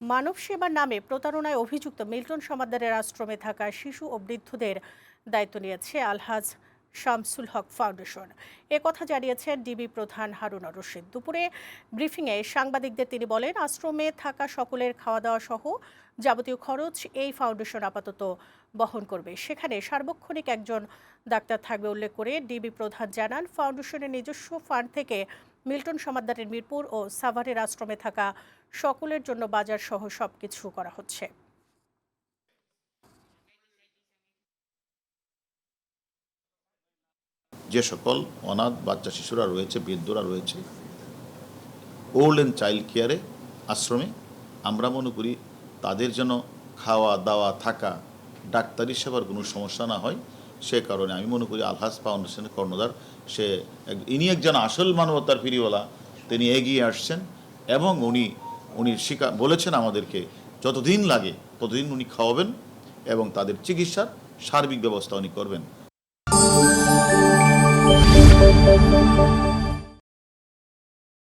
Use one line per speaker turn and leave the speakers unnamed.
মানব সেবার নামে প্রতারণায় অভিযুক্ত মিল্টন সমাদারের আশ্রমে থাকা শিশু ও বৃদ্ধদের দায়িত্ব নিয়েছে আলহাজ। শামসুল হক ফাউন্ডেশন। এ কথা জানিয়েছেন ডিবি প্রধান হারুনা রশিদ। দুপুরে ব্রিফিংয়ে সাংবাদিকদের তিনি বলেন, আশ্রমে থাকা সকলের খাওয়া দাওয়া সহ যাবতীয় খরচ এই ফাউন্ডেশন আপাতত বহন করবে। সেখানে সার্বক্ষণিক একজন ডাক্তার থাকবে উল্লেখ করে ডিবি প্রধান জানান, ফাউন্ডেশনের নিজস্ব ফান্ড থেকে মিল্টন সমাদ্দারের মিরপুর ও সাভারের আশ্রমে থাকা সকলের জন্য বাজার সহ সবকিছু করা হচ্ছে।
যে সকল অনাথ বাচ্চা শিশুরা রয়েছে, বৃদ্ধরা রয়েছে ওল্ড অ্যান্ড চাইল্ড কেয়ারে আশ্রমে, আমরা মনে করি তাদের যেন খাওয়া, দাওয়া, থাকা, ডাক্তারি সেবার কোনো সমস্যা না হয়, সে কারণে আমি মনে করি আলহাস ফাউন্ডেশনের কর্ণধার, সে ইনি একজন আসল মানবতার ফিরিওয়ালা তিনি এগিয়ে আসছেন এবং উনি উনি স্বীকার বলেছেন আমাদেরকে যতদিন লাগে ততদিন উনি খাওয়াবেন এবং তাদের চিকিৎসার সার্বিক ব্যবস্থা উনি করবেন। Música